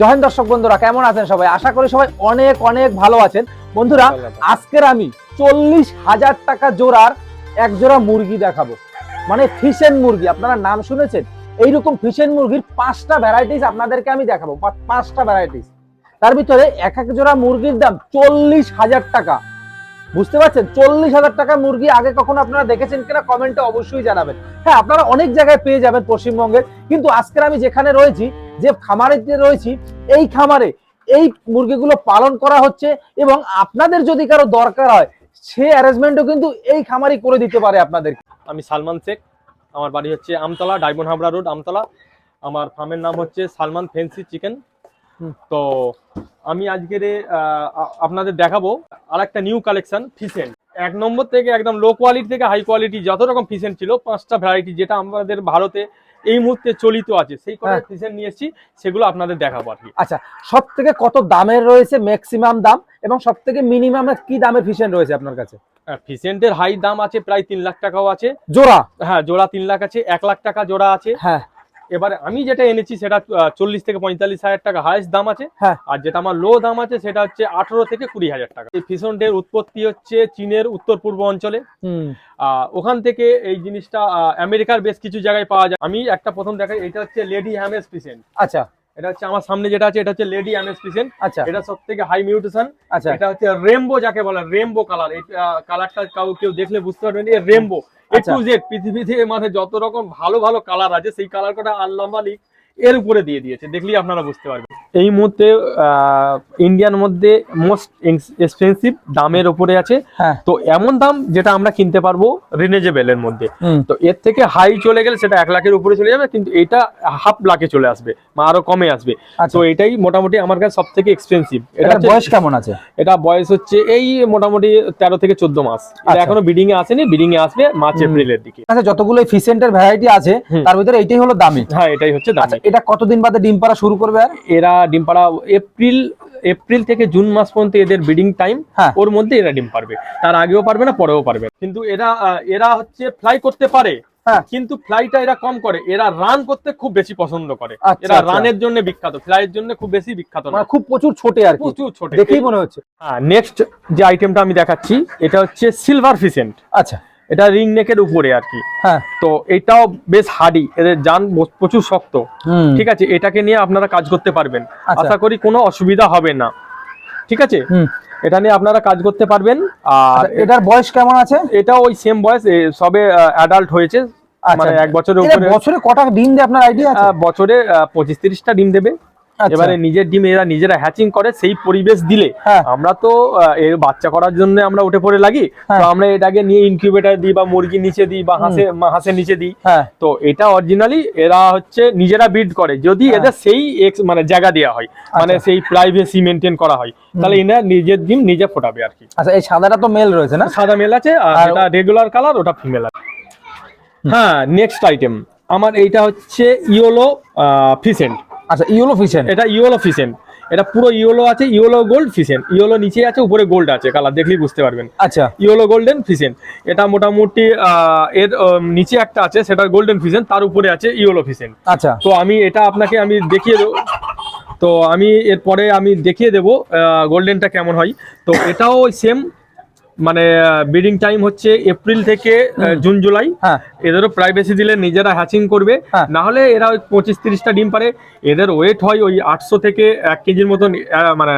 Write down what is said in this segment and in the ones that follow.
Join দর্শক বন্ধুরা কেমন আছেন সবাই? আশা করি সবাই অনেক অনেক ভালো আছেন। বন্ধুরা আজকের আমি চল্লিশ হাজার টাকা জোড়ার এক জোড়া মুরগি দেখাবো। মানে ফিশেন মুরগি আপনারা নাম শুনেছেন? এইরকম ফিশেন মুরগির পাঁচটা ভ্যারাইটিস আপনাদেরকে আমি দেখাবো পাঁচটা ভ্যারাইটিস তার ভিতরে এক এক জোড়া মুরগির দাম চল্লিশ হাজার টাকা। বুঝতে পারছেন? চল্লিশ হাজার টাকা মুরগি আগে কখনো আপনারা দেখেছেন কিনা কমেন্টে অবশ্যই জানাবেন। হ্যাঁ আপনারা অনেক জায়গায় পেয়ে যাবেন পশ্চিমবঙ্গের। কিন্তু আজকের আমি যেখানে রয়েছি যে খামারে যে রয়েছি এই খামারে এই মুরগিগুলো পালন করা হচ্ছে এবং আপনাদের যদি কারও দরকার হয় সে অ্যারেঞ্জমেন্টও কিন্তু এই খামারই করে দিতে পারে আপনাদের আমি সালমান শেখ আমার বাড়ি হচ্ছে আমতলা ডায়মন্ড হাবড়া রোড আমতলা। আমার ফার্মের নাম হচ্ছে সালমান ফেন্সি চিকেন। তো আমি আজকের আপনাদের দেখাবো আর একটা নিউ কালেকশন ফিসেন্ট এক নম্বর থেকে একদম লো কোয়ালিটি থেকে হাই কোয়ালিটি যত রকম ফিসেন্ট ছিল পাঁচটা ভ্যারাইটি যেটা আমাদের ভারতে এই মুহূর্তে চলিত আছে সেই কটা হ্যাঁ। ফিসেন্ট নিয়ে এসেছি সেগুলো আপনাদের দেখাবো আর কি। আচ্ছা সব থেকে কত দামের রয়েছে ম্যাক্সিমাম দাম এবং সব থেকে মিনিমাম কি দামের ফিশন রয়েছে আপনার কাছে? ফিসেন্টের হাই দাম আছে প্রায় তিন লাখ টাকাও আছে। জোড়া? হ্যাঁ জোড়া তিন লাখ আছে এক লাখ টাকা জোড়া আছে। হ্যাঁ। এবারে আমি যেটা এনেছি সেটা চল্লিশ থেকে পঁয়তাল্লিশ হাজার টাকা হাইস্ট দাম আছে। হ্যাঁ। আর যেটা আমার লো দাম আছে সেটা হচ্ছে আঠারো থেকে কুড়ি হাজার টাকা। এই ফিসনটের উৎপত্তি হচ্ছে চীনের উত্তর পূর্ব অঞ্চলে। ওখান থেকে এই জিনিসটা আমেরিকার বেশ কিছু জায়গায় পাওয়া যায়। আমি একটা প্রথম দেখাই এটা হচ্ছে লেডি হ্যামেস পিসেন্ট আচ্ছা। এটা হচ্ছে আমার সামনে যেটা আছে এটা হচ্ছে লেডি হ্যামেস পিসেন্ট আচ্ছা। এটা সব থেকে হাই মিউটেশন আচ্ছা। এটা হচ্ছে রেমবো যাকে বলে রেমবো কালার এই কালারটা কেউ দেখলে বুঝতে পারবেন এই রেমবো এ আচ্ছা। টু জেড পৃথিবীতে মানে যত রকম ভালো ভালো কালার আছে সেই কালার কটা আল্লাহ মালিক এর উপরে দিয়ে দিয়েছে দেখলেই আপনারা বুঝতে পারবেন এই মুহূর্তে ইন্ডিয়ার মধ্যে মোস্ট এক্সপেন্সিভ দামের উপরে আছে। হ্যাঁ। তো এমন দাম যেটা আমরা কিনতে পারব রিনেজেবল এর মধ্যে। তো এর থেকে হাই চলে গেলে সেটা এক লাখের উপরে চলে যাবে কিন্তু এটা হাফ লাখে চলে আসবে আরও কমে আসবে। আচ্ছা। তো এটাই মোটামুটি আমার কাছে সব থেকে এক্সপেন্সিভ এটা বয়স কেমন আছে? এটা বয়স হচ্ছে এই মোটামুটি তেরো থেকে চোদ্দ মাস। আচ্ছা। এখনও বিডিং এ আসেনি বিডিং এ আসবে মার্চ। এপ্রিলের দিকে। আচ্ছা যতগুলো ফিসেন্টের ভ্যারাইটি আছে তার ভিতরে এটাই হলো দামি। হ্যাঁ এটাই হচ্ছে দাম। আচ্ছা এটা কতদিন বাদে ডিম পাড়া শুরু করবে আর? এরা ডিম পাড়া এপ্রিল এপ্রিল থেকে জুন মাস পর্যন্ত এদের ব্রিডিং টাইম হ্যাঁ। ওর মধ্যে এরা ডিম পারবে। তার আগেও পারবে না পরেও পারবে। কিন্তু এরা এরা হচ্ছে ফ্লাই করতে পারে হ্যাঁ। কিন্তু ফ্লাইটা এরা কম করে। এরা রান করতে খুব বেশি পছন্দ করে। আচ্ছা, এরা আচ্ছা। রানের জন্য বিখ্যাত ফ্লাইয়ের জন্য খুব বেশি বিখ্যাত না মানে খুব প্রচুর ছোটে আর প্রচুর ছোট। দেখেই মনে হচ্ছে। হ্যাঁ নেক্সট যে আইটেমটা আমি দেখাচ্ছি এটা হচ্ছে সিলভার ফিসেন্ট আচ্ছা। এটা রিং নেকের উপরে আর কি হ্যাঁ। তো এটাও বেশ হার্ডি এদের যান প্রচুর শক্ত। ঠিক আছে এটাকে নিয়ে আপনারা কাজ করতে পারবেন। আচ্ছা। আশা করি কোনো অসুবিধা হবে না। ঠিক আছে? এটা নিয়ে আপনারা কাজ করতে পারবেন। আর আচ্ছা, এটার বয়স কেমন আছে? এটা ওই সেম বয়স সবে অ্যাডাল্ট হয়েছে। আচ্ছা। মানে এক বছরের উপরে। বছরে কটা ডিম দেয় আপনার আইডিয়া আছে? বছরে পঁচিশ তিরিশটা ডিম দেবে। এবারে নিজের ডিম এরা নিজেরা হ্যাচিং করে সেই পরিবেশ দিলে হ্যাঁ। আমরা তো এর বাচ্চা করার জন্য আমরা উঠে পড়ে লাগি। হ্যাঁ। তো আমরা এটাকে নিয়ে ইনকিউবেটার দিই বা মুরগি নিচে দিই বা হাঁসে হাঁসের নিচে দিই। হ্যাঁ। তো এটা অরিজিনালি এরা হচ্ছে নিজেরা বিড করে। যদি হ্যাঁ। এদের সেই ex- মানে জায়গা দেওয়া হয় মানে আচ্ছা। সেই প্রাইভেসি মেনটেন করা হয় তাহলে এরা নিজের ডিম নিজে ফোটাবে আর কি। আচ্ছা এই সাদাটা তো মেল রয়েছে না? সাদা মেল আছে আর আর- এটা রেগুলার কালার ওটা ফিমেল আছে। হ্যাঁ নেক্সট আইটেম আমার এইটা হচ্ছে ইয়োলো ফিসেন্ট। আচ্ছা ইউলো ফিশেন। এটা ইয়োলো ফিসেন্ট এটা পুরো ইয়োলো আছে ইয়োলো গোল্ড ফিসেন্ট ইয়োলো নিচে আছে উপরে গোল্ড আছে কালার দেখলেই বুঝতে পারবেন। আচ্ছা। ইয়েলো গোল্ডেন ফিসেন এটা মোটামুটি এর নিচে একটা আছে সেটা গোল্ডেন ফিসেন তার উপরে আছে ইয়েলো ফিসেন আচ্ছা। তো আমি এটা আপনাকে আমি দেখিয়ে দেবো তো আমি এরপরে আমি দেখিয়ে দেবো গোল্ডেনটা কেমন হয়। তো এটাও সেম মানে ব্রিডিং টাইম হচ্ছে এপ্রিল থেকে জুন জুলাই। হ্যাঁ। এদেরও প্রাইভেসি দিলে নিজেরা হ্যাচিং করবে। হ্যাঁ। না হলে এরা ওই পঁচিশ তিরিশটা ডিম পারে। এদের ওয়েট হয় ওই আটশো থেকে এক কেজির মতন মানে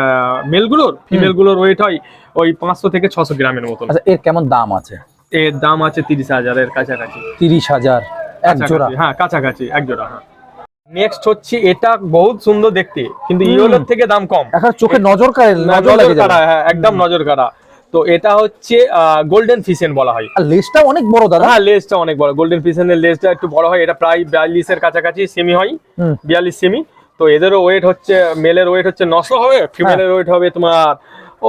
মেলগুলোর ফিমেলগুলোর ওয়েট হয় ওই পাঁচশো থেকে ছশো গ্রামের মতন। আচ্ছা এর কেমন দাম আছে? এর দাম আছে তিরিশ হাজারের কাছাকাছি। তিরিশ হাজার এক জোড়া? হ্যাঁ কাছাকাছি এক জোড়া হ্যাঁ। নেক্সট হচ্ছে এটা বহুত সুন্দর দেখতে কিন্তু। ইয়েলোর থেকে দাম কম। এখন চোখে নজর কাড়ে নজর। কাড়া হ্যাঁ একদম নজর কাড়া। তো এটা হচ্ছে গোল্ডেন ফিসেন বলা হয়। আর লেজটা অনেক বড় দাদা। হ্যাঁ লেজটা অনেক বড়। গোল্ডেন ফিসেনের লেজটা একটু বড় হয় এটা প্রায় বিয়াল্লিশের কাছাকাছি সেমি হয়। বিয়াল্লিশ সেমি তো এদেরও ওয়েট হচ্ছে মেলের ওয়েট হচ্ছে নশো হবে ফিমেলের ওয়েট হবে তোমার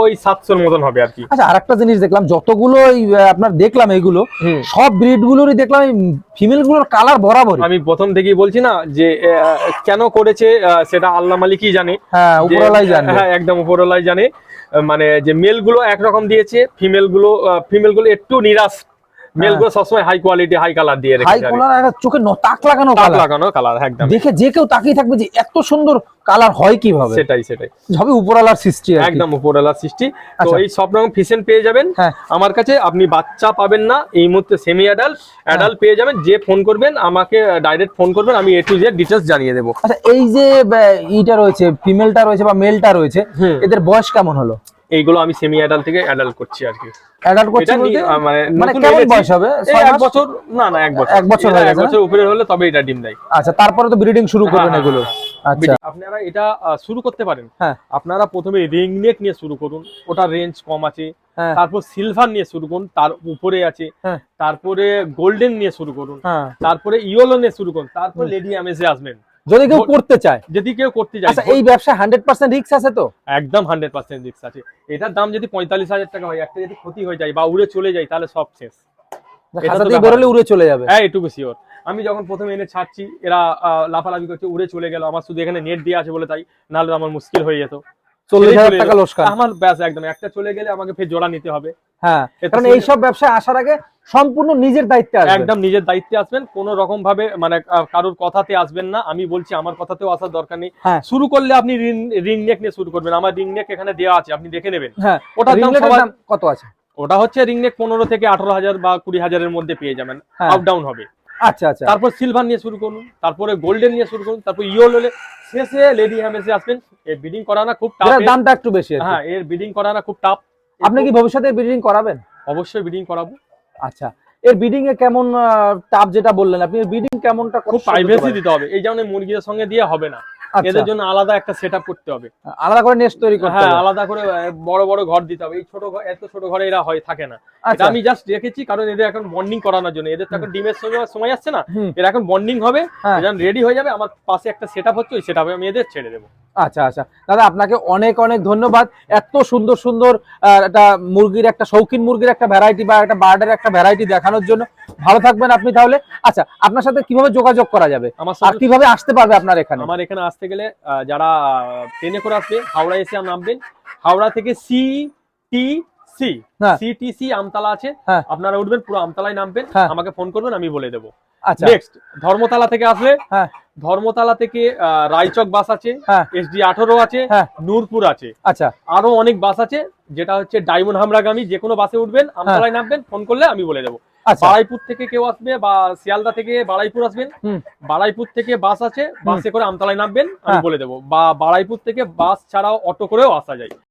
ওই সাতশোর মতন হবে আর কি। আচ্ছা আরেকটা জিনিস দেখলাম যতগুলো আপনার দেখলাম এগুলো সব ব্রিড গুলোরই দেখলাম ফিমেলগুলোর কালার বরাবর আমি প্রথম থেকেই বলছি না যে কেন করেছে সেটা আল্লাহ মালিকই জানে। হ্যাঁ উপরওয়ালাই জানবে হ্যাঁ একদম উপরওয়ালাই জানে। মানে যে মেলগুলো একরকম দিয়েছে ফিমেলগুলো ফিমেলগুলো ফিমেলগুলো একটু নিরাশ। মেলগুলো সবসময় হাই কোয়ালিটি হাই কালার দিয়ে হাই রেখেছি আর চোখে তাক লাগানো তাক লাগানো কালার একদম। দেখে যে কেউ তাকিয়ে থাকবে যে এত সুন্দর কালার হয় কীভাবে। সেটাই সেটাই। হবে উপরালার সৃষ্টি। একদম উপরওয়ালা সৃষ্টি। তো আচ্ছা। এই সব রকম ফিসেন পেয়ে যাবেন। হ্যাঁ। আমার কাছে আপনি বাচ্চা পাবেন না এই মুহূর্তে সেমি অ্যাডাল্ট অ্যাডাল্ট পেয়ে যাবেন। যে ফোন করবেন আমাকে ডাইরেক্ট ফোন করবেন আমি এ টু জেড ডিটেলস জানিয়ে দেবো। আচ্ছা এই যে আহ, ইটা রয়েছে ফিমেলটা রয়েছে বা মেলটা রয়েছে এদের বয়স কেমন হলো? এইগুলো আমি সেমি অ্যাডাল্ট থেকে অ্যাডাল্ট করছি আর কি। অ্যাডাল্ট করছে বলতে মানে মানে কেমন বয়স হবে? এই এক মাস? বছর না না এক বছর। এক বছর হয়ে গেছে? বছর উপরে হলে তবে এটা ডিম দেয়। আচ্ছা তারপরে তো ব্রিডিং শুরু করবেন হ্যাঁ, এগুলো। হ্যাঁ, আচ্ছা। আপনারা এটা শুরু করতে পারেন। হ্যাঁ। আপনারা প্রথমে রিং নেক নিয়ে শুরু করুন ওটা রেঞ্জ কম আছে। হ্যাঁ। তারপর সিলভার নিয়ে শুরু করুন তার উপরে আছে। হ্যাঁ। তারপরে গোল্ডেন নিয়ে শুরু করুন। হ্যাঁ। তারপরে ইয়েলো নিয়ে শুরু করুন। তারপর লেডি এমএসে আসবেন। যদি কেউ করতে চায়। যদি কেউ করতে চায় আচ্ছা এই ব্যবসা হান্ড্রেড পার্সেন্ট রিক্স আছে তো? একদম হান্ড্রেড পার্সেন্ট রিস্ক আছে। এটার দাম যদি পঁয়তাল্লিশ হাজার টাকা হয় একটা যদি ক্ষতি হয়ে যায় বা উড়ে চলে যায় তাহলে সব শেষ। ব্যাপার। বেরোলে উড়ে চলে যাবে। হ্যাঁ এটুকু শিওর আমি যখন প্রথমে এনে ছাড়ছি এরা লাফালাফি করছে উড়ে চলে গেল। আমার শুধু এখানে নেট দিয়ে আছে বলে তাই নাহলে আমার মুশকিল হয়ে যেত। চল্লিশ হাজার টাকা। লোসকান আমার ব্যাস একদম। একটা চলে গেলে আমাকে ফের জোড়া নিতে হবে। হ্যাঁ কারণ এইসব ব্যবসায় আসার আগে সম্পূর্ণ নিজের দায়িত্বে আসবে একদম নিজের দায়িত্বে আসবেন কোন রকম ভাবে মানে কারোর কথাতে আসবেন না। আমি বলছি আমার কথাতেও আসার দরকার নেই। হ্যাঁ। শুরু করলে আপনি রিং নেক নিয়ে শুরু করবেন। আমার রিং নেক এখানে দেওয়া আছে আপনি দেখে নেবেন। হ্যাঁ ওটার দাম কত আছে? ওটা হচ্ছে রিং নেক পনেরো থেকে আঠারো হাজার বা কুড়ি হাজারের মধ্যে পেয়ে যাবেন। হ্যাঁ। আপ ডাউন হবে। আচ্ছা আচ্ছা। তারপর সিলভার নিয়ে শুরু করুন তারপরে গোল্ডেন নিয়ে শুরু করুন তারপর ইয়েলো হলে শেষে লেডি হ্যামেসে আসবেন। এর বিডিং করানো খুব টাফ দামটা একটু বেশি হ্যাঁ এর বিডিং করানো খুব টাফ আপনি কি ভবিষ্যতে ব্রিডিং করাবেন? অবশ্যই ব্রিডিং করাবো। আচ্ছা এর ব্রিডিং এ কেমন টাপ যেটা বললেন আপনি ব্রিডিং কেমনটা খুব প্রাইভেসি দিতে হবে। এই যেমন এই মুরগিদের সঙ্গে দিয়ে হবে না। আচ্ছা, এদের জন্য আলাদা একটা সেট করতে হবে। আলাদা করে নেস্ট তৈরি করতে হ্যাঁ আলাদা করে বড় বড় ঘর দিতে হবে। এই ছোট এত ছোট ঘরে এরা হয় থাকে না। এটা আচ্ছা। আমি জাস্ট রেখেছি কারণ এদের এখন বন্ডিং করানোর জন্য। এদের তো এখন ডিমের সঙ্গে সময় আসছে না। এরা এখন বন্ডিং হবে। হ্যাঁ। যখন রেডি হয়ে যাবে। আমার পাশে একটা সেট হচ্ছে ওই সেট আমি এদের ছেড়ে দেবো। আচ্ছা আচ্ছা। দাদা আপনাকে অনেক অনেক ধন্যবাদ। এত সুন্দর সুন্দর একটা মুরগির একটা শৌখিন মুরগির একটা ভ্যারাইটি বা একটা বার্ডের একটা ভ্যারাইটি দেখানোর জন্য। ভালো থাকবেন আপনি তাহলে। আচ্ছা আপনার সাথে কীভাবে যোগাযোগ করা যাবে? আমার আর কীভাবে আসতে পারবে আপনার এখানে? আমার এখানে আসতে গেলে যারা ট্রেনে করে আসবে হাওড়া এসে নামবেন। হাওড়া থেকে সি টি সি হ্যাঁ। সিটিসি আমতলা আছে হ্যাঁ। আপনারা উঠবেন পুরো আমতলায় নামবেন হ্যাঁ। আমাকে ফোন করবেন আমি বলে দেবো আচ্ছা নেক্সট ধর্মতলা থেকে হ্যাঁ। ধর্মতলা থেকে রায়চক বাস আছে হ্যাঁ। এসডি আঠারো আছে হ্যাঁ। নূরপুর আছে আচ্ছা আরও অনেক বাস আছে যেটা হচ্ছে ডায়মন্ড হামরাগামী যে কোনো বাসে উঠবেন আমতলায় নামবেন ফোন করলে আমি বলে দেবো আচ্ছা বাড়াইপুর থেকে কেউ আসবে বা শিয়ালদা থেকে বাড়াইপুর আসবেন। বাড়াইপুর থেকে বাস আছে বাসে করে আমতলায় নামবেন আমি হ্যাঁ। বলে দেবো বা বাড়াইপুর থেকে বাস ছাড়াও অটো করেও আসা যায়